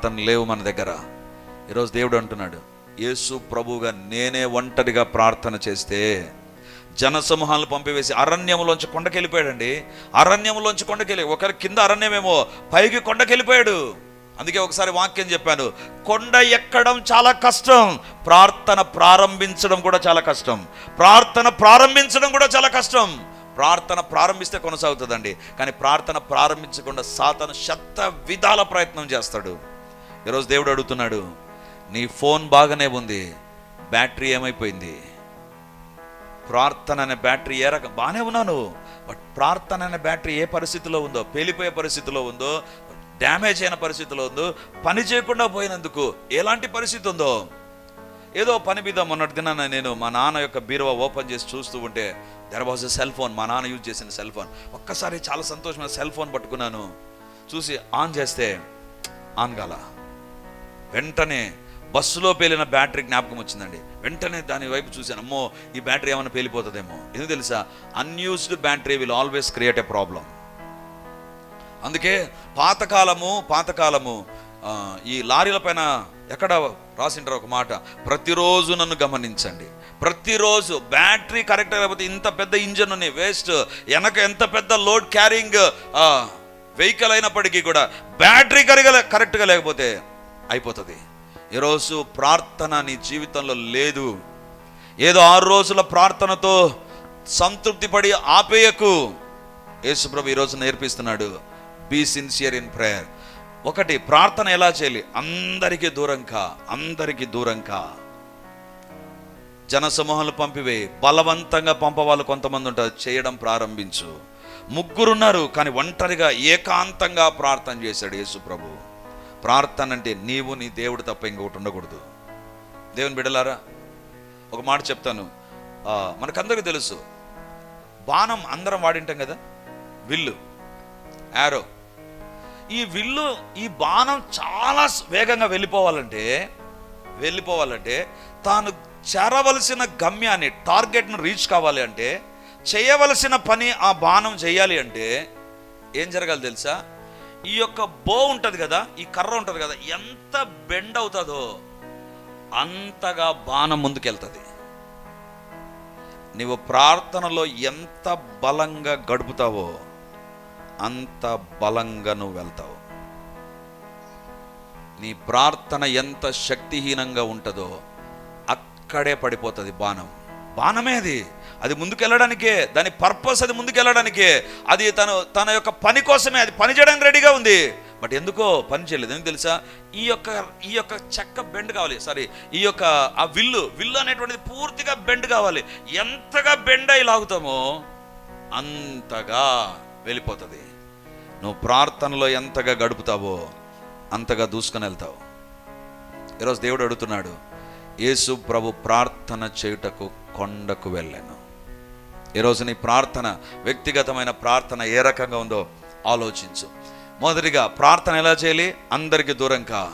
ప్రార్థన లేవు మన దగ్గర. ఈరోజు దేవుడు అంటున్నాడు యేసు ప్రభువుగా నేనే ఒంటరిగా ప్రార్థన చేస్తే జనసమూహాలను పంపివేసి అరణ్యంలోంచి కొండకెళ్ళిపోయాడండి. అరణ్యంలోంచి కొండకెళ్ళి ఒకరి కింద అరణ్యమేమో పైకి కొండకెళ్ళిపోయాడు. అందుకే ఒకసారి వాక్యం చెప్పాను కొండ ఎక్కడం చాలా కష్టం ప్రార్థన ప్రారంభించడం కూడా చాలా కష్టం ప్రార్థన ప్రారంభించడం కూడా చాలా కష్టం ప్రార్థన ప్రారంభిస్తే కొనసాగుతుందండి. కానీ ప్రార్థన ప్రారంభించకుండా సాతను శత విధాల ప్రయత్నం చేస్తాడు. ఈరోజు దేవుడు అడుగుతున్నాడు నీ ఫోన్ బాగానే ఉంది బ్యాటరీ ఏమైపోయింది? ప్రార్థన అనే బ్యాటరీ ఏ రకం బాగానే ఉన్నాను బట్ ప్రార్థన అనే బ్యాటరీ ఏ పరిస్థితిలో ఉందో పేలిపోయే పరిస్థితిలో ఉందో డ్యామేజ్ అయిన పరిస్థితిలో ఉందో పని చేయకుండా పోయినందుకు ఎలాంటి పరిస్థితి ఉందో? ఏదో పని మీద మొన్నటి దినాన నేను మా నాన్న యొక్క బీరువా ఓపెన్ చేసి చూస్తూ ఉంటే there was a cell phone మా నాన్న యూజ్ చేసిన సెల్ ఫోన్ ఒక్కసారి చాలా సంతోషమైన సెల్ ఫోన్ పట్టుకున్నాను. చూసి ఆన్ చేస్తే ఆన్ కాలా? వెంటనే బస్సులో పేలిన బ్యాటరీ జ్ఞాపకం వచ్చిందండి. వెంటనే దాని వైపు చూశాను. అమ్మో ఈ బ్యాటరీ ఏమైనా పేలిపోతుందేమో. ఎందుకు తెలుసా? Unused battery will always create a problem అందుకే పాతకాలము పాతకాలము ఈ లారీల పైన ఎక్కడ రాసింటారు ఒక మాట? ప్రతిరోజు నన్ను గమనించండి. ప్రతిరోజు బ్యాటరీ కరెక్ట్ లేకపోతే ఇంత పెద్ద ఇంజన్ ఉన్నాయి. వేస్ట్. వెనక ఎంత పెద్ద లోడ్ క్యారింగ్ వెహికల్ అయినప్పటికీ కూడా బ్యాటరీ కరిగా కరెక్ట్గా లేకపోతే అయిపోతుంది. ఈరోజు ప్రార్థన నీ జీవితంలో లేదు. ఏదో ఆరు రోజుల ప్రార్థనతో సంతృప్తి పడి ఆపేయకు యేసుప్రభు ఈరోజు నేర్పిస్తున్నాడు. బీ సిన్సియర్ ఇన్ ప్రేయర్ ఒకటి ప్రార్థన ఎలా చేయాలి? అందరికీ దూరం కా అందరికీ దూరం కా. పంపివే బలవంతంగా పంపవాళ్ళు కొంతమంది ఉంటారు. చేయడం ప్రారంభించు. ముగ్గురున్నారు కానీ ఒంటరిగా ఏకాంతంగా ప్రార్థన చేశాడు యేసు ప్రభు. ప్రార్థన అంటే నీవు నీ దేవుడు తప్ప ఇంకొకటి ఉండకూడదు. దేవుని బిడలారా ఒక మాట చెప్తాను. మనకందరికీ తెలుసు బాణం అందరం వాడింటాం కదా విల్లు యారో. ఈ విల్లు ఈ బాణం చాలా వేగంగా వెళ్ళిపోవాలంటే వెళ్ళిపోవాలంటే తాను చేరవలసిన గమ్యాన్ని టార్గెట్ను రీచ్ కావాలి అంటే చేయవలసిన పని ఆ బాణం చేయాలి అంటే ఏం జరగాలి తెలుసా? ఈ యొక్క బో ఉంటుంది కదా ఈ కర్ర ఉంటుంది కదా ఎంత బెండ్ అవుతుందో అంతగా బాణం ముందుకెళ్తుంది. నీవు ప్రార్థనలో ఎంత బలంగా గడుపుతావో అంత బలంగా నువ్వు వెళ్తావు. నీ ప్రార్థన ఎంత శక్తిహీనంగా ఉంటుందో అక్కడే పడిపోతుంది బాణం. బాణమే అది. అది ముందుకెళ్ళడానికే దాని పర్పస్ అది ముందుకెళ్ళడానికే అది తను తన యొక్క పని కోసమే అది పని చేయడానికి రెడీగా ఉంది. బట్ ఎందుకో పని చేయలేదు. ఎందుకు తెలుసా? ఈ యొక్క ఈ యొక్క చెక్క బెండ్ కావాలి. సారీ ఈ యొక్క ఆ విల్లు విల్లు అనేటువంటిది పూర్తిగా బెండ్ కావాలి. ఎంతగా బెండ్ అయి లాగుతామో అంతగా వెళ్ళిపోతుంది. నువ్వు ప్రార్థనలో ఎంతగా గడుపుతావో అంతగా దూసుకొని వెళ్తావు. ఈరోజు దేవుడు అడుగుతున్నాడు యేసు ప్రభు ప్రార్థన చేయుటకు కొండకు వెళ్ళాను. ఈరోజు నీ ప్రార్థన వ్యక్తిగతమైన ప్రార్థన ఏ రకంగా ఉందో ఆలోచించు. మొదటిగా ప్రార్థన ఎలా చేయాలి? అందరికీ దూరంగా.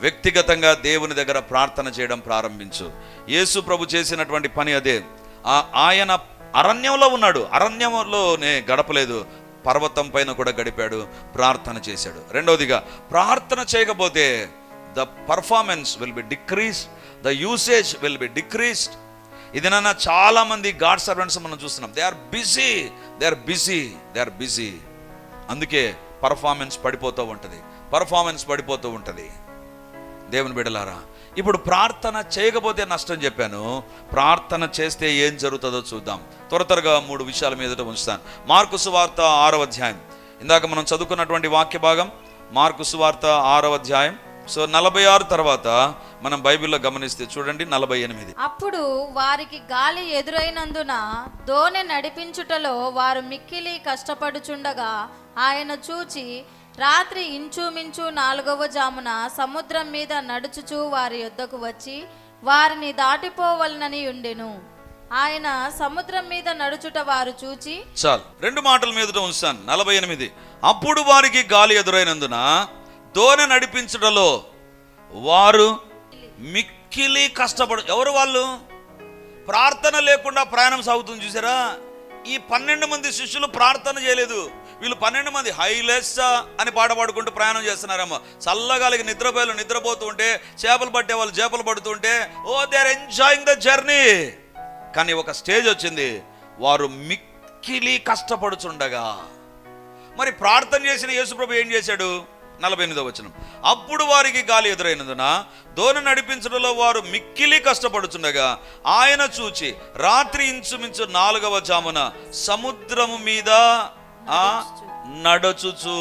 వ్యక్తిగతంగా దేవుని దగ్గర ప్రార్థన చేయడం ప్రారంభించు. యేసు ప్రభు చేసినటువంటి పని అదే. ఆ- ఆయన అరణ్యంలో ఉన్నాడు. అరణ్యంలోనే గడపలేదు. పర్వతం పైన కూడా గడిపాడు. ప్రార్థన చేశాడు. రెండవదిగా ప్రార్థన చేయకపోతే the performance will be decrease the usage will be decreased ఇది నాన్న చాలా మంది గాడ్ సర్వెంట్స్ మనం చూస్తున్నాం. They are busy they are busy they are busy అందుకే పర్ఫార్మెన్స్ పడిపోతూ ఉంటుంది. పర్ఫార్మెన్స్ పడిపోతూ ఉంటుంది. దేవుని బిడలారా ఇప్పుడు ప్రార్థన చేయకపోతే నష్టం చెప్పాను. ప్రార్థన చేస్తే ఏం జరుగుతుందో చూద్దాం. త్వర త్వరగా మూడు విషయాల మీద ఉంచుతాను. మార్కు సువార్త ఆరవ అధ్యాయం. ఇందాక మనం చదువుకున్నటువంటి వాక్య భాగం మార్కు సువార్త ఆరవ అధ్యాయం. సో నలభై ఆరు తర్వాత మనం బైబిల్లో గమనిస్తే చూడండి నలభై ఎనిమిది అప్పుడు వారికి గాలి ఎదురైనందున దోణి నడిపించుటలో వారు మిక్కిలి కష్టపడుచుండగా ఆయన చూచి రాత్రి ఇంచుమించు నాలుగవ జామున సముద్రం మీద నడుచుచూ వారి యొద్దకు వచ్చి వారిని దాటిపోవలనని ఉండెను. ఆయన సముద్రం మీద నడుచుట వారు చూచి చాలు. రెండు మాటల మీద ఉంచాను. నలభై ఎనిమిది అప్పుడు వారికి గాలి ఎదురైనందున దోణి నడిపించడంలో వారు మిక్కిలి కష్టపడు ఎవరు వాళ్ళు? ప్రార్థన లేకుండా ప్రయాణం సాగుతుంది చూసారా? ఈ పన్నెండు మంది శిష్యులు ప్రార్థన చేయలేదు. వీళ్ళు పన్నెండు మంది హైలెస్ అని పాట పాడుకుంటూ ప్రయాణం చేస్తున్నారేమో. చల్లగాలికి నిద్రపోయేలు నిద్రపోతూ ఉంటే చేపలు పట్టే వాళ్ళు చేపలు పడుతుంటే ఓ they are enjoying the journey కానీ ఒక స్టేజ్ వచ్చింది. వారు మిక్కిలి కష్టపడుచుండగా. మరి ప్రార్థన చేసిన యేసుప్రభు ఏం చేశాడు? నలభై ఎనిమిదో వచనం. అప్పుడు వారికి గాలి ఎదురైనందున దోణి నడిపించడంలో వారు మిక్కిలి కష్టపడుచుండగా ఆయన చూచి రాత్రి ఇంచుమించు నాలుగవ జామున సముద్రము మీద నడచుచు.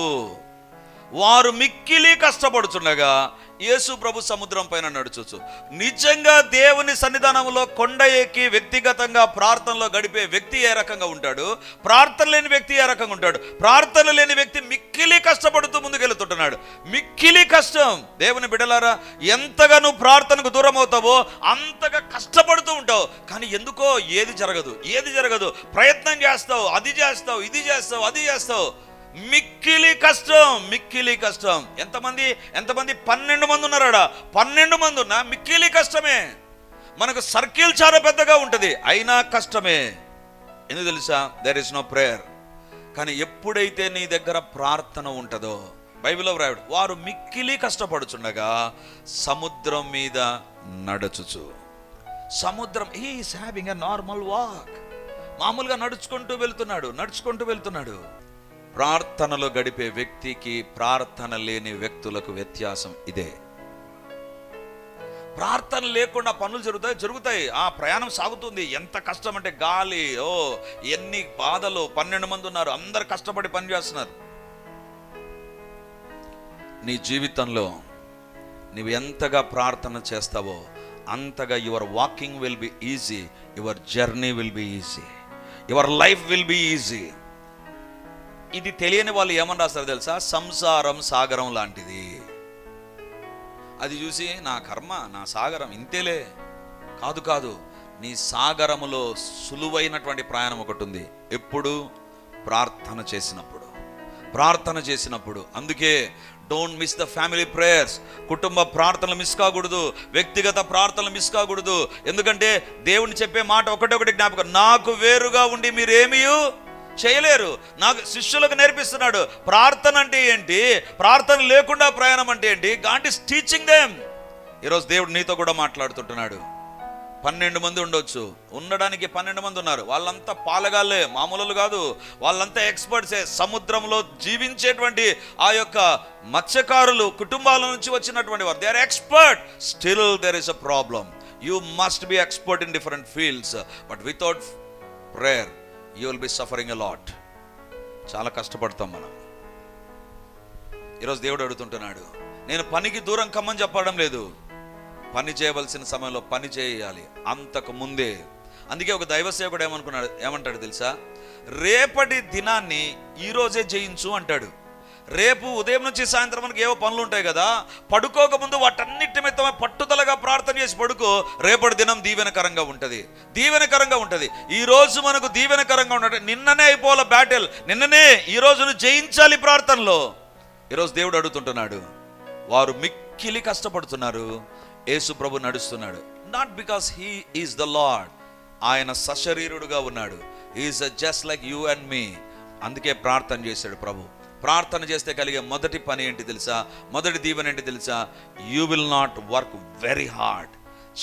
వారు మిక్కిలి కష్టపడుచుండగా యేసు ప్రభు సముద్రం పైన నడుచుచు నిజంగా దేవుని సన్నిధానంలో కొండ ఎక్కి వ్యక్తిగతంగా ప్రార్థనలో గడిపే వ్యక్తి ఏ రకంగా ఉంటాడు? ప్రార్థన లేని వ్యక్తి ఏ రకంగా ఉంటాడు? ప్రార్థన లేని వ్యక్తి మిక్కిలి కష్టపడుతూ ముందుకెళ్తుంటున్నాడు. మిక్కిలి కష్టం. దేవుని బిడలారా ఎంతగా నువ్వు ప్రార్థనకు దూరం అవుతావో అంతగా కష్టపడుతూ ఉంటావు. కానీ ఎందుకో ఏది జరగదు. ఏది జరగదు. ప్రయత్నం చేస్తావు. అది చేస్తావు. ఇది చేస్తావు. అది చేస్తావు. మిక్కిలి కష్టం మిక్కిలి కష్టం. ఎంతమంది ఎంతమంది పన్నెండు మంది ఉన్నారాడా? పన్నెండు మంది ఉన్నా మిక్కిలి కష్టమే. మనకు సర్కిల్ చాలా పెద్దగా ఉంటుంది అయినా కష్టమే. ఎందుకు తెలుసా? దెర్ ఇస్ నో ప్రేయర్ కానీ ఎప్పుడైతే నీ దగ్గర ప్రార్థన ఉంటుందో బైబిల్లో వ్రాయడు వారు మిక్కిలి కష్టపడుచుండగా సముద్రం మీద నడుచుచు. సముద్రం is having a normal walk మామూలుగా నడుచుకుంటూ వెళ్తున్నాడు నడుచుకుంటూ వెళ్తున్నాడు. ప్రార్థనలు గడిపే వ్యక్తికి ప్రార్థన లేని వ్యక్తులకు వ్యత్యాసం ఇదే. ప్రార్థన లేకుండా పనులు జరుగుతాయి జరుగుతాయి. ఆ ప్రయాణం సాగుతుంది. ఎంత కష్టం అంటే గాలి ఓ ఎన్ని బాధలు. పన్నెండు మంది ఉన్నారు. అందరు కష్టపడి పని చేస్తున్నారు. నీ జీవితంలో నీవు ఎంతగా ప్రార్థన చేస్తావో అంతగా your walking will be easy your journey will be easy your life will be easy. ఇది తెలియని వాళ్ళు ఏమని రాస్తారు తెలుసా? సంసారం సాగరం లాంటిది. అది చూసి నా కర్మ నా సాగరం ఇంతేలే. కాదు కాదు. నీ సాగరములో సులువైనటువంటి ప్రయాణం ఒకటి ఉంది ఎప్పుడు? ప్రార్థన చేసినప్పుడు. ప్రార్థన చేసినప్పుడు. అందుకే don't miss the family prayers కుటుంబ ప్రార్థనలు మిస్ కాకూడదు. వ్యక్తిగత ప్రార్థనలు మిస్ కాకూడదు. ఎందుకంటే దేవుని చెప్పే మాట ఒకటి ఒకటి జ్ఞాపకం. నాకు వేరుగా ఉండి మీరేమీ చేయలేరు. నాకు శిష్యులకు నేర్పిస్తున్నాడు. ప్రార్థన అంటే ఏంటి? ప్రార్థన లేకుండా ప్రయాణం అంటే ఏంటి? గాడ్ ఇస్ టీచింగ్ దేమ్ ఈరోజు దేవుడు నీతో కూడా మాట్లాడుతుంటున్నాడు. పన్నెండు మంది ఉండొచ్చు. ఉండడానికి పన్నెండు మంది ఉన్నారు. వాళ్ళంతా పాలగాళ్ళే మామూలు కాదు. వాళ్ళంతా ఎక్స్పర్ట్సే సముద్రంలో జీవించేటువంటి ఆ యొక్క మత్స్యకారులు కుటుంబాల నుంచి వచ్చినటువంటి వారు. They are expert still there is a problem you must be expert in different fields but without prayer you will be suffering lot చాలా కష్టపడతాం మనం. ఈరోజు దేవుడు అడుగుతుంటున్నాడు నేను పనికి దూరం కమ్మని చెప్పడం లేదు. పని చేయవలసిన సమయంలో పని చేయాలి. అంతకు ముందే. అందుకే ఒక దైవ సేవకుడు ఏమనుకున్నాడు? ఏమంటాడు తెలుసా? రేపటి దినాన్ని ఈరోజే జయించు అంటాడు. రేపు ఉదయం నుంచి సాయంత్రం మనకి ఏవో పనులు ఉంటాయి కదా పడుకోకముందు వాటన్నిటి మీద పట్టుదలగా ప్రార్థన చేసి పడుకో రేపటి దినం దీవెనకరంగా ఉంటుంది. దీవెనకరంగా ఉంటుంది. ఈ రోజు మనకు దీవెనకరంగా ఉండటం నిన్ననే అయిపోవాల బ్యాటిల్ నిన్ననే ఈ రోజును జయించాలి ప్రార్థనలో. ఈరోజు దేవుడు అడుగుతుంటున్నాడు వారు మిక్కిలి కష్టపడుతున్నారు. యేసు ప్రభు నడుస్తున్నాడు. Not because he is the lord ఆయన సశరీరుడుగా ఉన్నాడు. Is just like you and me అందుకే ప్రార్థన చేశాడు ప్రభు. ప్రార్థన చేస్తే కలిగే మొదటి పని ఏంటి తెలుసా? మొదటి దీవెన ఏంటి తెలుసా? You will not work very hard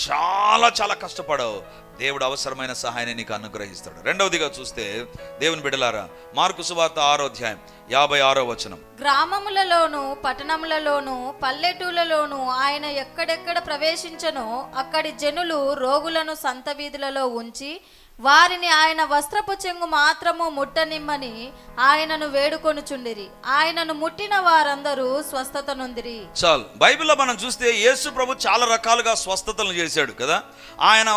చాలా చాలా కష్టపడవు. దేవుడు అవసరమైన సహాయాన్ని నీకు అనుగ్రహిస్తాడు. రెండవదిగా చూస్తే దేవుని బిడలారా మార్కు సువార్త ఆరో అధ్యాయం యాభై ఆరో వచనం. గ్రామములలోను పట్టణములలోను పల్లెటూళ్ళలోను ఆయన ఎక్కడెక్కడ ప్రవేశించనో అక్కడి జనులు రోగులను సంత వీధులలో ఉంచి వారిని ఆయన వస్త్రపు చెంగు మాత్రము ముట్టనిమ్మని ఆయనను వేడుకొనుచుండిరి. ఆయనను ముట్టిన వారందరూ స్వస్థత నొందిరి చాలు. బైబిల్లో మనం చూస్తే యేసు ప్రభు చాలా రకాలుగా స్వస్థతలు చేశాడు కదా? ఆయన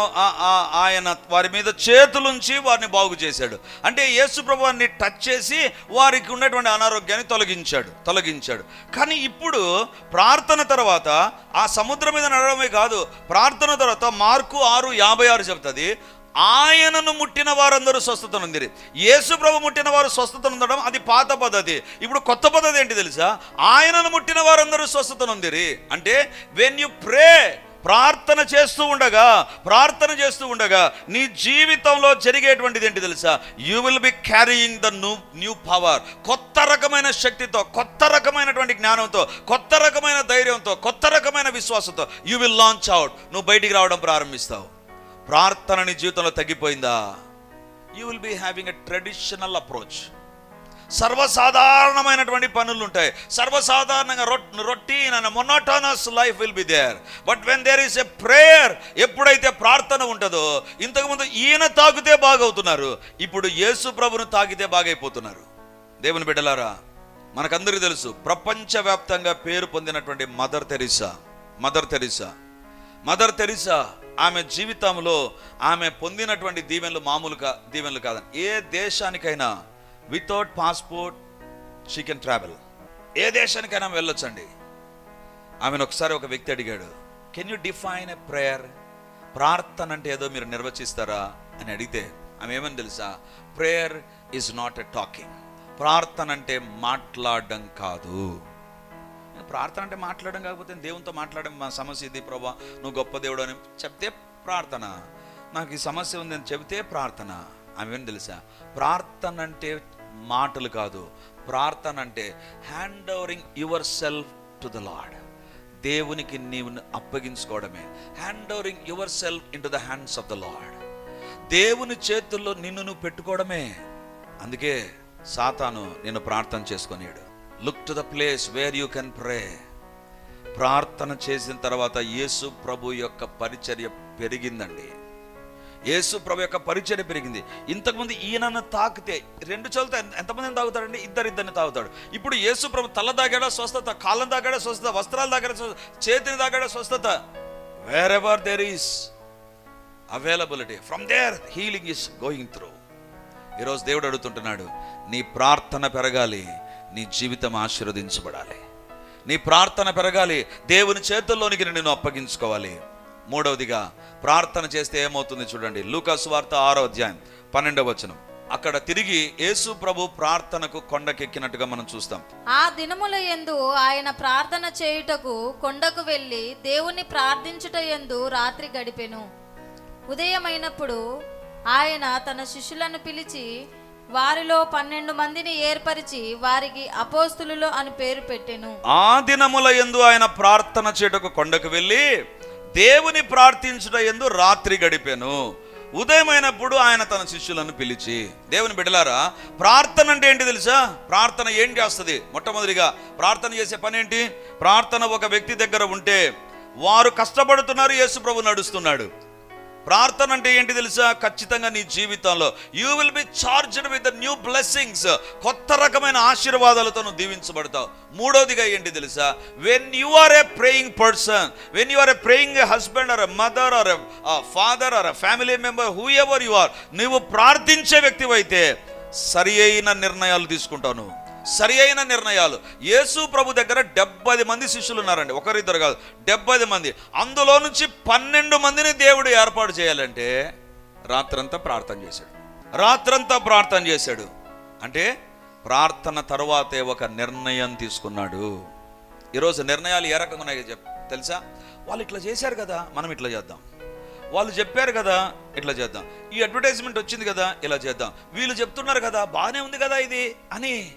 ఆయన వారి మీద చేతులుంచి వారిని బాగు చేశాడు. అంటే యేసు ప్రభు వారిని టచ్ చేసి వారికి ఉన్నటువంటి అనారోగ్యాన్ని తొలగించాడు తొలగించాడు. కానీ ఇప్పుడు ప్రార్థన తర్వాత ఆ సముద్రం మీద నడవడమే కాదు ప్రార్థన తర్వాత మార్కు ఆరు యాభై ఆరు చెప్తుంది ఆయనను ముట్టిన వారందరూ స్వస్థత నొందిరి యేసు ప్రభు ముట్టిన వారు స్వస్థత నొందడం అది పాత పద్ధతి. ఇప్పుడు కొత్త పద్ధతి ఏంటి తెలుసా? ఆయనను ముట్టిన వారందరూ స్వస్థత నొందిరి అంటే వెన్ యు ప్రే ప్రార్థన చేస్తూ ఉండగా ప్రార్థన చేస్తూ ఉండగా నీ జీవితంలో జరిగేటువంటిది ఏంటి తెలుసా? You will be carrying the new new power కొత్త రకమైన శక్తితో కొత్త రకమైనటువంటి జ్ఞానంతో కొత్త రకమైన ధైర్యంతో కొత్త రకమైన విశ్వాసంతో యూ విల్ లాంచ్ అవుట్ నువ్వు బయటికి రావడం ప్రారంభిస్తావు. ప్రార్థన నీ జీవితంలో తగ్గిపోయిందా? You will be having a traditional approach సర్వసాధారణమైనటువంటి పనులు ఉంటాయి. సర్వసాధారణంగా routine and monotonous life will be there but when there is a prayer ఎప్పుడైతే ప్రార్థన ఉంటుందో ఇంతకుముందు ఈయన తాగితే బాగవుతున్నారు. ఇప్పుడు యేసు ప్రభును తాగితే బాగైపోతున్నారు. దేవుని బిడ్డలారా మనకందరికీ తెలుసు ప్రపంచవ్యాప్తంగా పేరు పొందినటువంటి Mother Teresa. Mother Teresa. Mother Teresa ఆమె జీవితంలో ఆమె పొందినటువంటి దీవెనలు మామూలుగా దీవెనలు కాదని ఏ దేశానికైనా without passport she can travel ఏ దేశానికైనా వెళ్ళొచ్చండి. ఆమెను ఒకసారి ఒక వ్యక్తి అడిగాడు can you define a prayer ప్రార్థన అంటే ఏదో మీరు నిర్వచిస్తారా? అని అడిగితే ఆమె ఏమని తెలుసా? Prayer is not a talking ప్రార్థన అంటే మాట్లాడడం కాదు. ప్రార్థన అంటే మాట్లాడడం కాకపోతే దేవునితో మాట్లాడడం మా సమస్య ఇది ప్రభా నువ్వు గొప్ప దేవుడు అని చెప్తే ప్రార్థన. నాకు ఈ సమస్య ఉంది అని చెబితే ప్రార్థన. ఆమె తెలుసా? ప్రార్థన అంటే మాటలు కాదు. ప్రార్థన అంటే hand overing yourself to the lord దేవునికి నీవు అప్పగించుకోవడమే. Hand overing yourself into the hands of the lord దేవుని చేతుల్లో నిన్ను నువ్వు పెట్టుకోవడమే. అందుకే సాతాను నేను ప్రార్థన చేసుకునేడు look to the place where you can pray ప్రార్థన చేసిన తర్వాత యేసు ప్రభు యొక్క పరిచర్య పెరిగిందండి. యేసు ప్రభు యొక్క పరిచర్య పెరిగింది. ఇంతకుముందు ఈయనను తాకితే రెండు చోట్ల ఎంతమందిని తాగుతాడండి? ఇద్దరిద్దరిని తాగుతాడు. ఇప్పుడు యేసు ప్రభు తల తాగాడా స్వస్థత కాలం తాగాడా స్వస్థత వస్త్రాలు తాగాడా స్వస్థ చేతిని తాగాడా స్వస్థత? Wherever there is availability from there healing is going through ఈరోజు దేవుడు అడుగుతుంటున్నాడు నీ ప్రార్థన పెరగాలి. నీ జీవితం ఆశీర్వదించబడాలి. నీ ప్రార్థన పెరగాలి. దేవుని చేతుల్లోనికి నిన్ను అప్పగించుకోవాలి. మూడవదిగా ప్రార్థన చేస్తే ఏమవుతుంది చూడండి. లూకాసు వార్త ఆరో అధ్యాయం పన్నెండవ వచనం. అక్కడ తిరిగి యేసు ప్రభు ప్రార్థనకు కొండకెక్కినట్టుగా మనం చూస్తాం. ఆ దినముల యందు ఆయన ప్రార్థన చేయుటకు కొండకు వెళ్ళి దేవుని ప్రార్థించుట యందు రాత్రి గడిపెను. ఉదయమైనప్పుడు ఆయన తన శిష్యులను పిలిచి వారిలో పన్నెండు మందిని ఏర్పరిచి వారికి అపోస్తులు అని పేరు పెట్టెను. ఆ దినముల యందు ఆయన ప్రార్థన చేటకు కొండకు వెళ్ళి దేవుని ప్రార్థించుట ఎందు రాత్రి గడిపాను. ఉదయమైనప్పుడు ఆయన తన శిష్యులను పిలిచి దేవుని బిడ్డలారా ప్రార్థన అంటే ఏంటి తెలుసా? ప్రార్థన ఏం చేస్తుంది? మొట్టమొదటిగా ప్రార్థన చేసే పని ఏంటి? ప్రార్థన ఒక వ్యక్తి దగ్గర ఉంటే వారు కష్టపడుతున్నారు యేసు ప్రభు నడుస్తున్నాడు. ప్రార్థన అంటే ఏంటి తెలుసా? ఖచ్చితంగా నీ జీవితంలో you will be charged with new blessings కొత్త రకమైన ఆశీర్వాదాలతో నువ్వు దీవించబడతావు. మూడోదిగా ఏంటి తెలుసా? When you are a praying person when you are a praying husband or mother or father or a family member whoever you are నువ్వు ప్రార్థించే వ్యక్తివైతే సరి అయిన నిర్ణయాలు తీసుకుంటావు నువ్వు. సరి అయిన నిర్ణయాలు. యేసు ప్రభు దగ్గర డెబ్బై మంది శిష్యులు ఉన్నారండి ఒకరిద్దరు కాదు డెబ్బై మంది. అందులో నుంచి పన్నెండు మందిని దేవుడు ఏర్పాటు చేయాలంటే రాత్రంతా ప్రార్థన చేశాడు. రాత్రంతా ప్రార్థన చేశాడు. అంటే ప్రార్థన తర్వాతే ఒక నిర్ణయం తీసుకున్నాడు. ఈరోజు నిర్ణయాలు ఏ రకంగా ఉన్నాయో చెప్ తెలుసా? వాళ్ళు ఇట్లా చేశారు కదా మనం ఇట్లా చేద్దాం. వాళ్ళు చెప్పారు కదా ఇట్లా చేద్దాం. ఈ అడ్వర్టైజ్మెంట్ వచ్చింది కదా ఇలా చేద్దాం. వీళ్ళు చెప్తున్నారు కదా బాగానే ఉంది కదా ఇది అని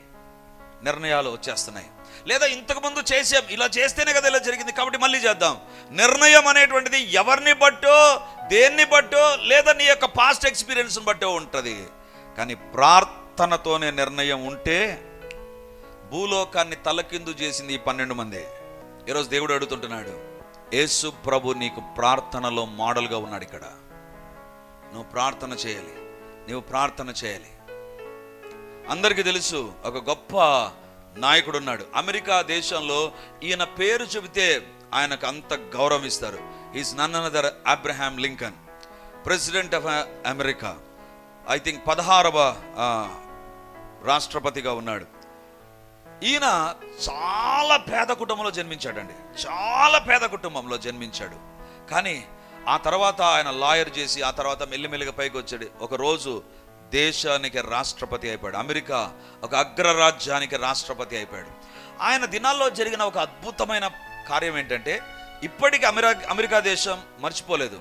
నిర్ణయాలు వచ్చేస్తున్నాయి. లేదా ఇంతకుముందు చేసాం ఇలా చేస్తేనే కదా ఇలా జరిగింది కాబట్టి మళ్ళీ చేద్దాం. నిర్ణయం అనేటువంటిది ఎవరిని బట్టో దేన్ని బట్టో లేదా నీ యొక్క పాస్ట్ ఎక్స్పీరియన్స్ని బట్టో ఉంటుంది. కానీ ప్రార్థనతోనే నిర్ణయం ఉంటే భూలోకాన్ని తలకిందు చేసింది ఈ పన్నెండు మంది. ఈరోజు దేవుడు అడుగుతుంటున్నాడు యేసు ప్రభు నీకు ప్రార్థనలో మోడల్గా ఉన్నాడు ఇక్కడ. నువ్వు ప్రార్థన చేయాలి. నువ్వు ప్రార్థన చేయాలి. అందరికీ తెలుసు ఒక గొప్ప నాయకుడు ఉన్నాడు అమెరికా దేశంలో ఈయన పేరు చెబితే ఆయనకు అంత గౌరవం ఇస్తారు. Is none another Abraham Lincoln president of America I think పదహారవ రాష్ట్రపతిగా ఉన్నాడు. ఈయన చాలా పేద కుటుంబంలో జన్మించాడండి. చాలా పేద కుటుంబంలో జన్మించాడు. కానీ ఆ తర్వాత ఆయన లాయర్ చేసి ఆ తర్వాత మెల్లిమెల్లిగా పైకి వచ్చాడు. ఒక రోజు దేశానికి రాష్ట్రపతి అయిపోయాడు. అమెరికా ఒక అగ్రరాజ్యానికి రాష్ట్రపతి అయిపోయాడు. ఆయన దినాల్లో జరిగిన ఒక అద్భుతమైన కార్యం ఏంటంటే ఇప్పటికీ అమెరికా అమెరికా దేశం మర్చిపోలేదు.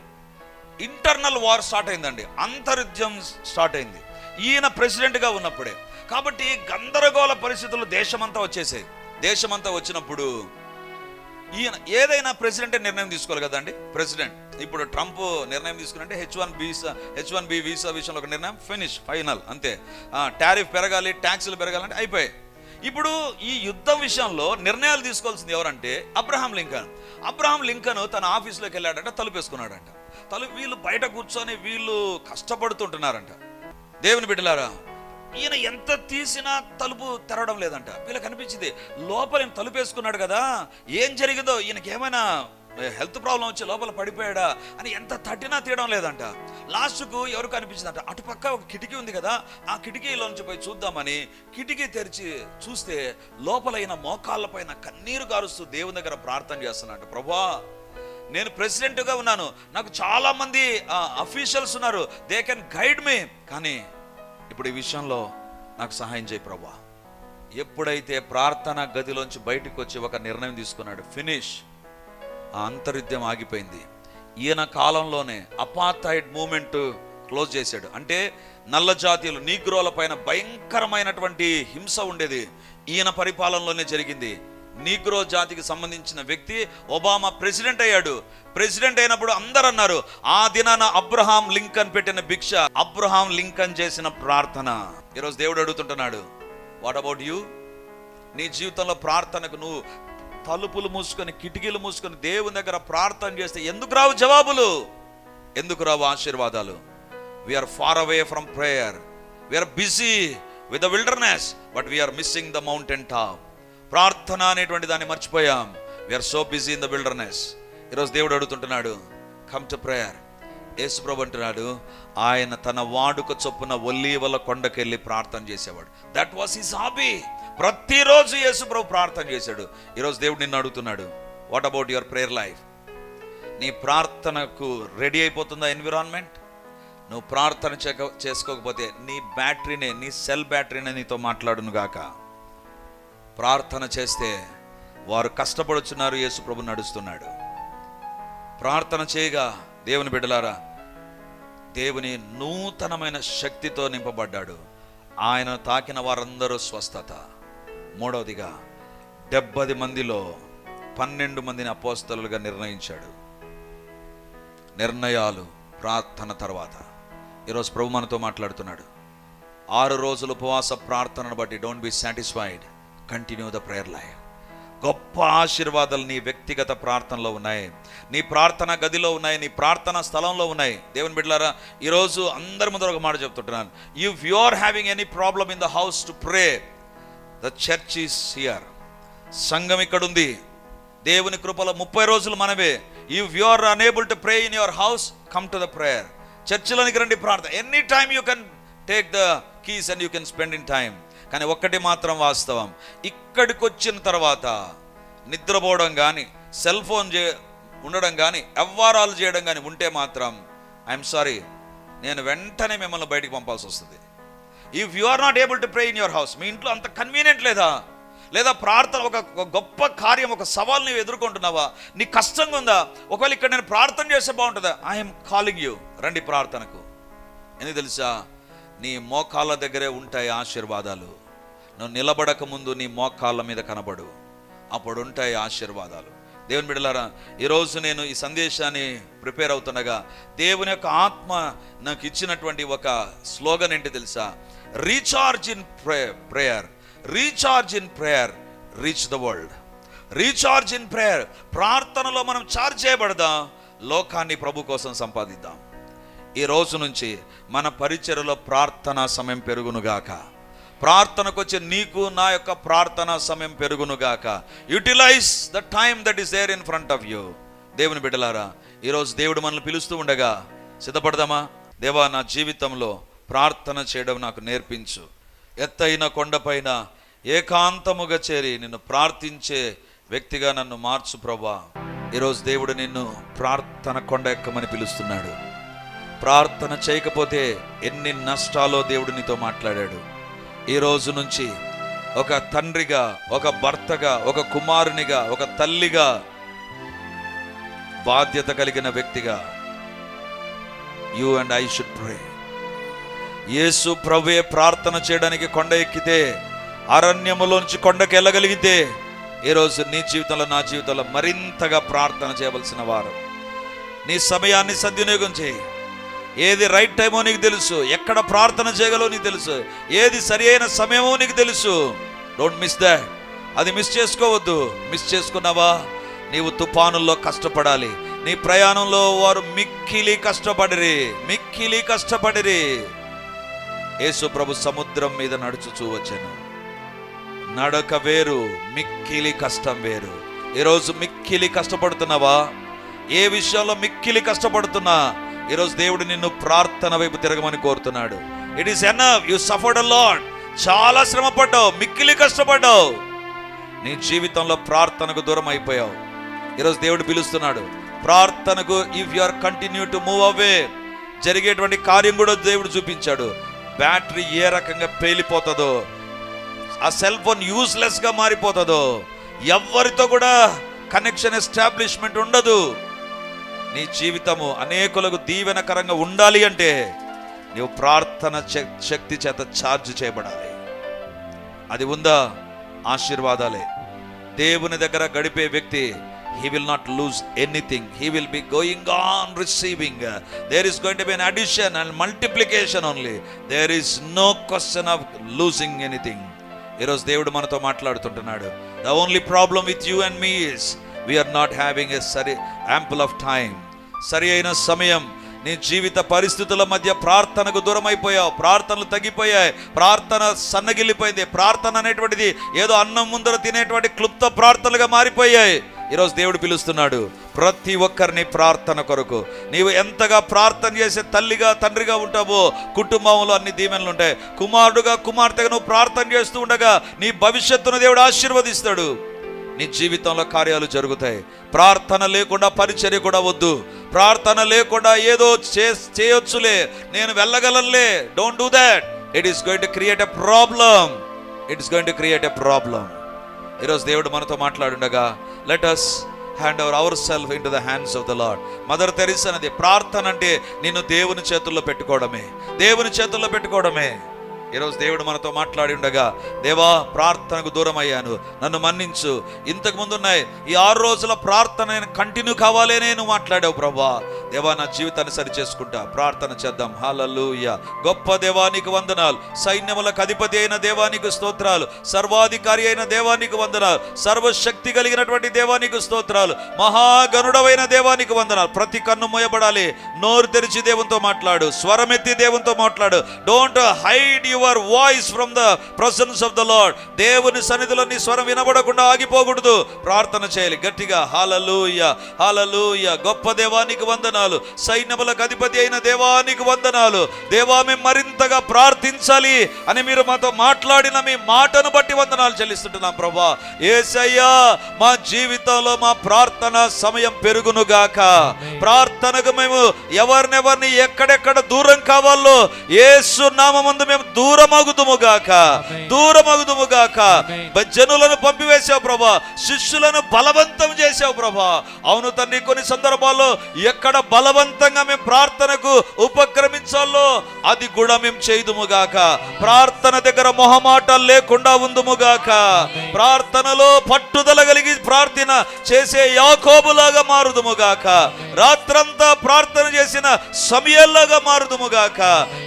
ఇంటర్నల్ వార్ స్టార్ట్ అయిందండి. అంతర్యుద్ధం స్టార్ట్ అయింది. ఈయన ప్రెసిడెంట్గా ఉన్నప్పుడే. కాబట్టి గందరగోళ పరిస్థితులు దేశమంతా వచ్చేసాయి. దేశమంతా వచ్చినప్పుడు ఈయన ఏదైనా ప్రెసిడెంటే నిర్ణయం తీసుకోవాలి కదండి. ప్రెసిడెంట్. ఇప్పుడు ట్రంప్ నిర్ణయం తీసుకున్నట్టే H one visa H one B visa విషయంలో ఒక నిర్ణయం ఫినిష్ ఫైనల్. అంతే. టారిఫ్ పెరగాలి ట్యాక్సులు పెరగాలంటే అయిపోయాయి. ఇప్పుడు ఈ యుద్ధం విషయంలో నిర్ణయాలు తీసుకోవాల్సింది ఎవరంటే అబ్రహాం లింకన్. అబ్రహాం లింకన్ తన ఆఫీస్లోకి వెళ్ళాడంట తలుపేసుకున్నాడంట. తలు వీళ్ళు బయట కూర్చొని వీళ్ళు కష్టపడుతుంటున్నారంట. దేవుని బిడ్డలారా ఈయన ఎంత తీసినా తలుపు తెరవడం లేదంట. వీళ్ళకి అనిపించింది లోపల తలుపు వేసుకున్నాడు కదా ఏం జరిగిందో ఈయనకి ఏమైనా హెల్త్ ప్రాబ్లం వచ్చి లోపల పడిపోయాడా అని ఎంత తట్టినా తీయడం లేదంట. లాస్ట్కు ఎవరికి అనిపించిందంట అటుపక్క ఒక కిటికీ ఉంది కదా ఆ కిటికీలోంచి పోయి చూద్దామని కిటికీ తెరిచి చూస్తే లోపల మోకాళ్ళపైన మోకాళ్ళ పైన కన్నీరు కారుస్తూ దేవుని దగ్గర ప్రార్థన చేస్తున్నాడు. ప్రభా నేను ప్రెసిడెంట్గా ఉన్నాను నాకు చాలామంది అఫీషియల్స్ ఉన్నారు దే కెన్ గైడ్ మీ కానీ ఇప్పుడు ఈ విషయంలో నాకు సహాయం చేయి ప్రభా. ఎప్పుడైతే ప్రార్థన గదిలోంచి బయటకు వచ్చి ఒక నిర్ణయం తీసుకున్నాడు ఫినిష్ ఆ అంతరిద్యం ఆగిపోయింది. ఈయన కాలంలోనే అపాథైడ్ మూమెంట్ క్లోజ్ చేశాడు. అంటే నల్ల జాతీయులు నీగ్రోల పైన భయంకరమైనటువంటి హింస ఉండేది. ఈయన పరిపాలనలోనే జరిగింది. నీగ్రో జాతికి సంబంధించిన వ్యక్తి ఒబామా ప్రెసిడెంట్ అయ్యాడు. ప్రెసిడెంట్ అయినప్పుడు అందరు అన్నారు ఆ దినాన అబ్రహాం లింకన్ పెట్టిన భిక్ష అబ్రహాం లింకన్ చేసిన ప్రార్థన. ఈరోజు దేవుడు అడుగుతుంటున్నాడు వాట్ అబౌట్ యూ నీ జీవితంలో ప్రార్థనకు నువ్వు తలుపులు మూసుకొని కిటికీలు మూసుకొని దేవుని దగ్గర ప్రార్థన చేస్తే ఎందుకు రావు జవాబులు? ఎందుకు రావు ఆశీర్వాదాలు? We are far away from prayer we are busy with the wilderness but we are missing the mountain top ప్రార్థన అనేటువంటి దాన్ని మర్చిపోయాం. We are so busy in the wilderness ఈరోజు దేవుడు అడుగుతుంటున్నాడు కమ్ టు ప్రేయర్ యేసుప్రభు అంటున్నాడు ఆయన తన వాడుక చొప్పున ఒల్లీవల కొండకెళ్ళి ప్రార్థన చేసేవాడు. దట్ వాస్ హిస్ హాబీ ప్రతిరోజు యేసుప్రభు ప్రార్థన చేశాడు. ఈరోజు దేవుడు నిన్ను అడుగుతున్నాడు what about your prayer life నీ ప్రార్థనకు రెడీ అయిపోతుందా ఎన్విరాన్మెంట్ నువ్వు ప్రార్థన చేక చేసుకోకపోతే నీ బ్యాటరీనే నీ సెల్ బ్యాటరీనే నీతో మాట్లాడును గాక. ప్రార్థన చేస్తే వారు కష్టపడుచున్నారు యేసు ప్రభు నడుస్తున్నాడు. ప్రార్థన చేయగా దేవుని బిడ్డలారా దేవుని నూతనమైన శక్తితో నింపబడ్డాడు. ఆయన తాకిన వారందరూ స్వస్థత. మూడవదిగా డెబ్బది మందిలో పన్నెండు మందిని అపోస్తలుగా నిర్ణయించాడు. నిర్ణయాలు ప్రార్థన తర్వాత. ఈరోజు ప్రభు మనతో మాట్లాడుతున్నాడు. ఆరు రోజులు ఉపవాస ప్రార్థనను బట్టి don't be satisfied continue the prayer life గొప్ప ఆశీర్వాదాలు నీ వ్యక్తిగత ప్రార్థనలో ఉన్నాయి. నీ ప్రార్థన గదిలో ఉన్నాయి నీ ప్రార్థన స్థలంలో ఉన్నాయి. దేవుని బిడ్డలారా ఈరోజు అందరి ముందర ఒక మాట చెప్తుంటున్నాను. If you are having any problem in the house to pray the church is here సంఘం ఇక్కడ ఉంది దేవుని కృపలో ముప్పై రోజులు మనవే. If you are unable to pray in your house come to the prayer చర్చిలోనికి రండి ప్రార్థన any time you can take the keys and you can spend in time కానీ ఒక్కటి మాత్రం వాస్తవం. ఇక్కడికి వచ్చిన తర్వాత నిద్రపోవడం కానీ సెల్ ఫోన్ చే ఉండడం కానీ వ్యవహారాలు చేయడం కానీ ఉంటే మాత్రం ఐఎమ్ సారీ నేను వెంటనే మిమ్మల్ని బయటికి పంపాల్సి వస్తుంది. If you are not able to pray in your house మీ ఇంట్లో అంత కన్వీనియంట్ లేదా? లేదా ప్రార్థన ఒక గొప్ప కార్యం ఒక సవాల్ నువ్వు ఎదుర్కొంటున్నావా? నీ కష్టంగా ఉందా ఒకవేళ ఇక్కడ నేను ప్రార్థన చేస్తే బాగుంటుందా? ఐఎమ్ కాలింగ్ యూ రండి ప్రార్థనకు. ఎందుకు తెలుసా? నీ మోకాళ్ళ దగ్గరే ఉంటాయి ఆశీర్వాదాలు. నువ్వు నిలబడక ముందు నీ మోకాళ్ళ మీద కనబడు. అప్పుడు ఉంటాయి ఆశీర్వాదాలు. దేవుని బిడలారా ఈరోజు నేను ఈ సందేశాన్ని ప్రిపేర్ అవుతుండగా దేవుని యొక్క ఆత్మ నాకు ఇచ్చినటువంటి ఒక స్లోగన్ ఏంటి తెలుసా? Recharge in pray prayer. Recharge in prayer. Reach the world. Recharge in prayer. ప్రార్థనలో మనం ఛార్జ్ చేయబడదాం. లోకాన్ని ప్రభు కోసం సంపాదిద్దాం. ఈ రోజు నుంచి మన పరిచయలో ప్రార్థనా సమయం పెరుగునుగాక ప్రార్థనకు వచ్చే నీకు నా యొక్క ప్రార్థన సమయం పెరుగునుగాక. Utilize the time that is there in front of you దేవుని బిడ్డలారా ఈరోజు దేవుడు మనల్ని పిలుస్తూ ఉండగా సిద్ధపడదామా? దేవా నా జీవితంలో ప్రార్థన చేయడం నాకు నేర్పించు. ఎత్తైన కొండపైన ఏకాంతముగా చేరి నిన్ను ప్రార్థించే వ్యక్తిగా నన్ను మార్చు ప్రభా ఈరోజు దేవుడు నిన్ను ప్రార్థన కొండ ఎక్కమని పిలుస్తున్నాడు. ప్రార్థన చేయకపోతే ఎన్ని నష్టాలో దేవుడు నీతో మాట్లాడాడు. ఈ రోజు నుంచి ఒక తండ్రిగా ఒక భర్తగా ఒక కుమారునిగా ఒక తల్లిగా బాధ్యత కలిగిన వ్యక్తిగా you and I should pray. Yesu ప్రవే ప్రార్థన చేయడానికి కొండ ఎక్కితే అరణ్యములోంచి కొండకి వెళ్ళగలిగితే ఈరోజు నీ జీవితంలో నా జీవితంలో మరింతగా ప్రార్థన చేయవలసిన వారు. నీ సమయాన్ని సద్వినియోగం చేయి. ఏది రైట్ టైమో నీకు తెలుసు ఎక్కడ ప్రార్థన చేయగలో నీకు తెలుసు ఏది సరి అయిన సమయమో నీకు తెలుసు. డోంట్ మిస్ దాట్ అది మిస్ చేసుకోవద్దు. మిస్ చేసుకున్నావా? నీవు తుఫానుల్లో కష్టపడాలి. నీ ప్రయాణంలో వారు మిక్కిలి కష్టపడిరి మిక్కిలి కష్టపడిరి. యేసు ప్రభు సముద్రం మీద నడుచుచూ వచ్చాను. నడక వేరు మిక్కిలి కష్టం వేరు. ఈరోజు మిక్కిలి కష్టపడుతున్నావా? ఏ విషయంలో మిక్కిలి కష్టపడుతున్నా? ఈరోజు దేవుడు నిన్ను ప్రార్థన వైపు తిరగమని కోరుతున్నాడు. It is enough you suffered a lord చాలా శ్రమ పడ్డావు మిక్కిలి కష్టపడ్డావు. నీ జీవితంలో ప్రార్థనకు దూరం అయిపోయావు. ఈరోజు దేవుడు పిలుస్తున్నాడు. ప్రార్థనకు if you are continue to move away జరిగేటువంటి కార్యం కూడా దేవుడు చూపించాడు. బ్యాటరీ ఏ రకంగా పేలిపోతుందో ఆ సెల్ ఫోన్ యూస్లెస్గా మారిపోతుందో ఎవరితో కూడా కనెక్షన్ ఎస్టాబ్లిష్మెంట్ ఉండదు. నీ జీవితము అనేకులకు దీవెనకరంగా ఉండాలి అంటే నీవు ప్రార్థన శక్తి చేత ఛార్జ్ చేయబడాలి. అది ఉందా? ఆశీర్వాదాలే. దేవుని దగ్గర గడిపే వ్యక్తి he will not lose anything he will be going on receiving there is going to be an addition and multiplication only there is no question of losing anything ఈరోజు దేవుడు మనతో మాట్లాడుతుంటున్నాడు. The only problem with you and me is we are not having a సరి ample of time సరి అయిన సమయం. నీ జీవిత పరిస్థితుల మధ్య ప్రార్థనకు దూరమైపోయావు. ప్రార్థనలు తగ్గిపోయాయి. ప్రార్థన సన్నగిల్లిపోయింది. ప్రార్థన అనేటువంటిది ఏదో అన్నం ముందర తినేటువంటి క్లుప్త ప్రార్థనలుగా మారిపోయాయి. ఈరోజు దేవుడు పిలుస్తున్నాడు ప్రతి ఒక్కరిని ప్రార్థన కొరకు. నీవు ఎంతగా ప్రార్థన చేసే తల్లిగా తండ్రిగా ఉంటావో కుటుంబంలో అన్ని దీవెనలు ఉంటాయి. కుమారుడుగా కుమార్తెగా నువ్వు ప్రార్థన చేస్తూ ఉండగా నీ భవిష్యత్తును దేవుడు ఆశీర్వదిస్తాడు. నీ జీవితంలో కార్యాలు జరుగుతాయి. ప్రార్థన లేకుండా పరిచర్య కూడా వద్దు. ప్రార్థన లేకుండా ఏదో చే చేయొచ్చులే. నేను వెళ్ళగలనులే. Don't do that it is going to create a problem it is going to create a problem ఈరోజు దేవుడు మనతో మాట్లాడుండగా let us hand over ourself into the hands of the lord Mother Teresa అనేది ప్రార్థన అంటే నిన్ను దేవుని చేతుల్లో పెట్టుకోవడమే. దేవుని చేతుల్లో పెట్టుకోవడమే. ఈరోజు దేవుడు మనతో మాట్లాడి ఉండగా దేవా ప్రార్థనకు దూరం అయ్యాను నన్ను మన్నించు. ఇంతకుముందు ఉన్నాయి ఈ ఆరు రోజుల ప్రార్థన నేను కంటిన్యూ కావాలే నేను మాట్లాడావు ప్రభా దేవా నా జీవితాన్ని సరి చేసుకుంటా ప్రార్థన చేద్దాం. హాలూయ గొప్ప దేవానికి వందనాలు. సైన్యములకు అధిపతి అయిన దేవానికి స్తోత్రాలు. సర్వాధికారి అయిన దేవానికి వందనాలు. సర్వశక్తి కలిగినటువంటి దేవానికి స్తోత్రాలు. మహాగనుడవైన దేవానికి వందనాలు. ప్రతి కన్ను మోయబడాలి. నోరు తెరిచి దేవునితో మాట్లాడు. స్వరమెత్తి దేవునితో మాట్లాడు. Don't hide your voice from the presence of the lord దేవుని సన్నిధిలో నీ స్వరం వినబడకుండా ఆగిపోకూడదు. ప్రార్థన చేయాలి. గట్టిగా హాలూయ హాలూయ గొప్ప దేవానికి వందనాలు. సైన్యములకు అధిపతి అయిన దేవానికి వందనాలు. దేవా మేము మరింతగా ప్రార్థించాలి అని మీరు మాతో మాట్లాడిన మీ మాటను బట్టి వందనాలు చెల్లిస్తుంటున్నాం ప్రభా. ఏసయ్యా మా జీవితంలో మా ప్రార్థన సమయం పెరుగునుగాక ప్రార్థనకు మేము ఎవరినెవరిని ఎక్కడెక్కడ దూరం కావాలో ఏసు నామందు మేము దూరమగుదుము గాక దూరమగుదుము గాక జనులను పంపివేశావు ప్రభా. శిష్యులను బలవంతం చేశావు ప్రభా. అవును తండ్రి కొన్ని సందర్భాల్లో ఎక్కడ బలవంతంగా మేము ప్రార్థనకు ఉపక్రమించాలో అది కూడా మేము చేయుదుముగాక? ప్రార్థన దగ్గర మొహమాటాలు లేకుండా ఉందుముగాక? ప్రార్థనలో పట్టుదల కలిగి ప్రార్థన చేసే యాకోబులాగా మారుదుముగాక? రాత్రంతా ప్రార్థన చేసిన సమయల్లాగా మారుదుముగాక?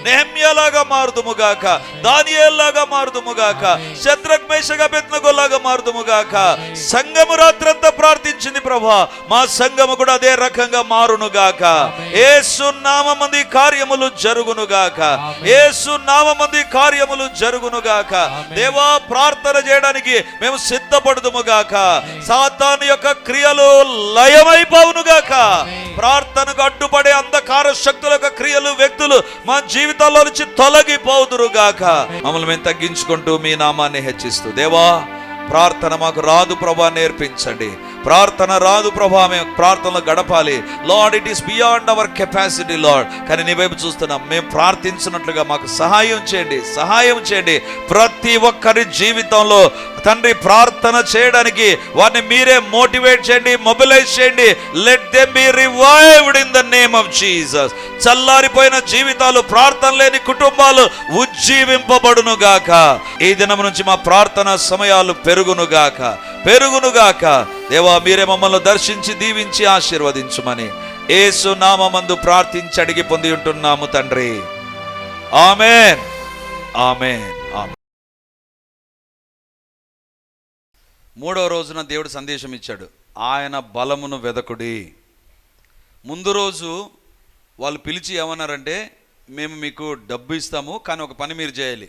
నెహమ్యలాగా మారుదుముగాక? దానియల్లాగా మారుదుముగాక? శత్రుఘ్ మేషగా బెత్నగోలాగా మారుదుముగాక? సంఘము రాత్రంతా ప్రార్థించింది ప్రభా మా సంఘము కూడా అదే రకంగా మారునుగాక. ఏసు సున్నామంది కార్యములు జరుగునుగాక. ఏసు నామంది కార్యములు జరుగునుగాక. దేవా ప్రార్థన చేయడానికి మేము సిద్ధపడుదుముగాక సాతాను యొక్క క్రియలు లయమైపోవునుగాక. ప్రార్థనకు అడ్డుపడే అంధకార శక్తుల యొక్క క్రియలు వ్యక్తులు మా జీవితాల్లో నుంచి తొలగిపోదురుగాక. మమ్మల్ని మేము తగ్గించుకుంటూ మీ నామాన్ని హెచ్చిస్తూ దేవా ప్రార్థన మాకు రాదు ప్రభా నేర్పించండి. ప్రార్థన రాదు ప్రభా మేము ప్రార్థనలో గడపాలి. Lord it is beyond our capacity lord. కానీ నీ వైపు చూస్తున్నాం. మేము ప్రార్థించినట్లుగా మాకు సహాయం చేయండి సహాయం చేయండి. ప్రతి ఒక్కరి జీవితంలో తండ్రి ప్రార్థన చేయడానికి వారిని మీరే మోటివేట్ చేయండి మొబిలైజ్ చేయండి. Let them be revived in the name of Jesus చల్లారిపోయిన జీవితాలు ప్రార్థన లేని కుటుంబాలు ఉజ్జీవింపబడును గాక. ఈ దినం నుంచి మా ప్రార్థన సమయాలు పెరుగును గాక పెరుగును గాక. దేవా మీరే మమ్మల్ని దర్శించి దీవించి ఆశీర్వదించుమని ఏసు నామందు ప్రార్థించి అడిగి పొంది ఉంటున్నాము తండ్రి. ఆమెన్. ఆమెన్. ఆమె మూడో రోజున దేవుడు సందేశం ఇచ్చాడు. ఆయన బలమును వెదకుడి. ముందు రోజు వాళ్ళు పిలిచి ఏమన్నారంటే మేము మీకు డబ్బు ఇస్తాము కానీ ఒక పని మీరు చేయాలి.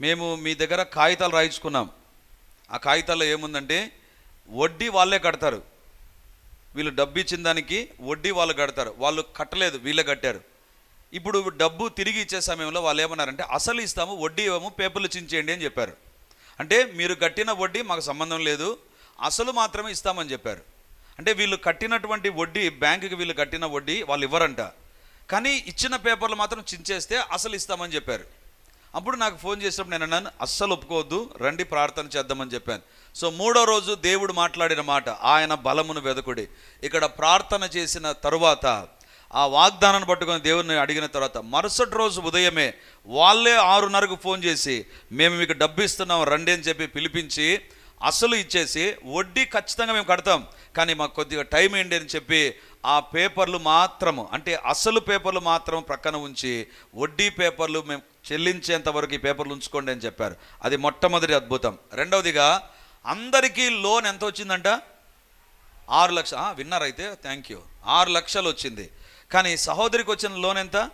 మేము మీ దగ్గర కాగితాలు రాయించుకున్నాం. ఆ కాగితాల్లో ఏముందంటే వడ్డీ వాళ్ళే కడతారు. వీళ్ళు డబ్బు ఇచ్చిన దానికి వడ్డీ వాళ్ళు కడతారు. వాళ్ళు కట్టలేదు వీళ్ళే కట్టారు. ఇప్పుడు డబ్బు తిరిగి ఇచ్చే సమయంలో వాళ్ళు ఏమన్నారంటే అసలు ఇస్తాము వడ్డీ ఇవ్వము పేపర్లు చించేయండి అని చెప్పారు. అంటే మీరు కట్టిన వడ్డీ మాకు సంబంధం లేదు అసలు మాత్రమే ఇస్తామని చెప్పారు. అంటే వీళ్ళు కట్టినటువంటి వడ్డీ బ్యాంకుకి వీళ్ళు కట్టిన వడ్డీ వాళ్ళు ఇవ్వరంట. కానీ ఇచ్చిన పేపర్లు మాత్రం చించేస్తే అసలు ఇస్తామని చెప్పారు. అప్పుడు నాకు ఫోన్ చేసినప్పుడు నేను అన్నాను అస్సలు ఒప్పుకోవద్దు రండి ప్రార్థన చేద్దామని చెప్పాను. సో మూడో రోజు దేవుడు మాట్లాడిన మాట ఆయన బలమును వెదకుడి. ఇక్కడ ప్రార్థన చేసిన తరువాత ఆ వాగ్దానాన్ని పట్టుకొని దేవుడిని అడిగిన తర్వాత మరుసటి రోజు ఉదయమే వాళ్ళే ఆరున్నరకు ఫోన్ చేసి మేము మీకు డబ్బు ఇస్తున్నాం రండి అని చెప్పి పిలిపించి అసలు ఇచ్చేసి వడ్డీ ఖచ్చితంగా మేము కడతాం. కానీ మాకు కొద్దిగా టైం ఏంటి అని చెప్పి ఆ పేపర్లు మాత్రము అంటే అసలు పేపర్లు మాత్రం ప్రక్కన ఉంచి వడ్డీ పేపర్లు మేము చెల్లించేంత వరకు ఈ పేపర్లు ఉంచుకోండి అని చెప్పారు. అది మొట్టమొదటి అద్భుతం. రెండవదిగా అందరికీ లోన్ ఎంత వచ్చిందంట? ఆరు లక్ష ఆ, విన్నారైతే థ్యాంక్ యూ ఆరు లక్షలు వచ్చింది. కానీ సహోదరికి వచ్చిన లోన్ ఎంత?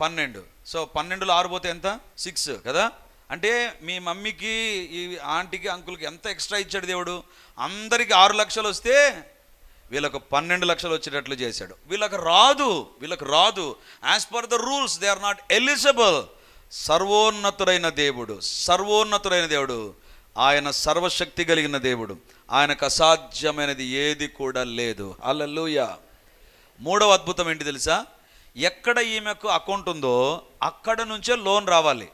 పన్నెండు. సో పన్నెండులో ఆరు పోతే ఎంత? సిక్స్ కదా? అంటే మీ మమ్మీకి ఈ ఆంటీకి అంకుల్కి ఎంత ఎక్స్ట్రా ఇచ్చాడు దేవుడు? అందరికి ఆరు లక్షలు వస్తే వీళ్ళకు పన్నెండు లక్షలు వచ్చేటట్లు చేశాడు. వీళ్ళకి రాదు వీళ్ళకి రాదు. As per the rules they are not eligible సర్వోన్నతుడైన దేవుడు సర్వోన్నతుడైన దేవుడు ఆయన సర్వశక్తి కలిగిన దేవుడు ఆయనకు అసాధ్యమైనది ఏది కూడా లేదు. అల్లెలుయా మూడవ అద్భుతం ఏంటి తెలుసా? ఎక్కడ ఈమెకు అకౌంట్ ఉందో అక్కడ నుంచే లోన్ రావాలి.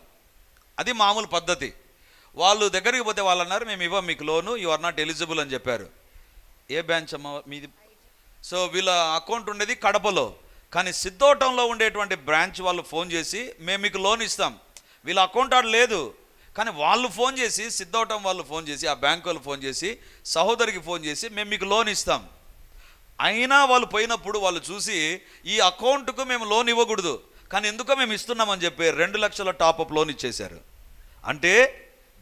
అది మామూలు పద్ధతి. వాళ్ళు దగ్గరికి పోతే వాళ్ళు అన్నారు మేము ఇవ్వం మీకు loan you are not eligible అని చెప్పారు. ఏ బ్యాంచ్ అమ్మ మీది? సో వీళ్ళ అకౌంట్ ఉండేది కడపలో. కానీ సిద్ధోటంలో ఉండేటువంటి బ్రాంచ్ వాళ్ళు ఫోన్ చేసి మేము మీకు లోన్ ఇస్తాం. వీళ్ళ అకౌంట్ ఆడ లేదు. కానీ వాళ్ళు ఫోన్ చేసి సిద్ధోటం వాళ్ళు ఫోన్ చేసి ఆ బ్యాంక్ వాళ్ళు ఫోన్ చేసి సహోదరికి ఫోన్ చేసి మేము మీకు లోన్ ఇస్తాం. అయినా వాళ్ళు పోయినప్పుడు వాళ్ళు చూసి ఈ అకౌంట్కు మేము లోన్ ఇవ్వకూడదు. కానీ ఎందుకో మేము ఇస్తున్నామని చెప్పి రెండు లక్షల టాప్అప్ లోన్ ఇచ్చేశారు. అంటే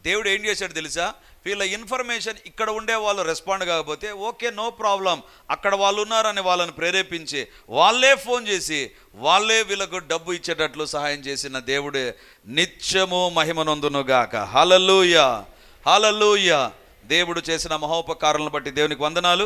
దేవుడు ఏం చేశాడు తెలుసా? వీళ్ళ ఇన్ఫర్మేషన్ ఇక్కడ ఉండే వాళ్ళు రెస్పాండ్ కాకపోతే ఓకే నో ప్రాబ్లం అక్కడ వాళ్ళు ఉన్నారని వాళ్ళని ప్రేరేపించి వాళ్ళే ఫోన్ చేసి వాళ్ళే వీళ్ళకు డబ్బు ఇచ్చేటట్లు సహాయం చేసిన దేవుడే నిత్యము మహిమనొందునుగాక హలలుయ హలలుయ దేవుడు చేసిన మహోపకారాలను బట్టి దేవునికి వందనాలు.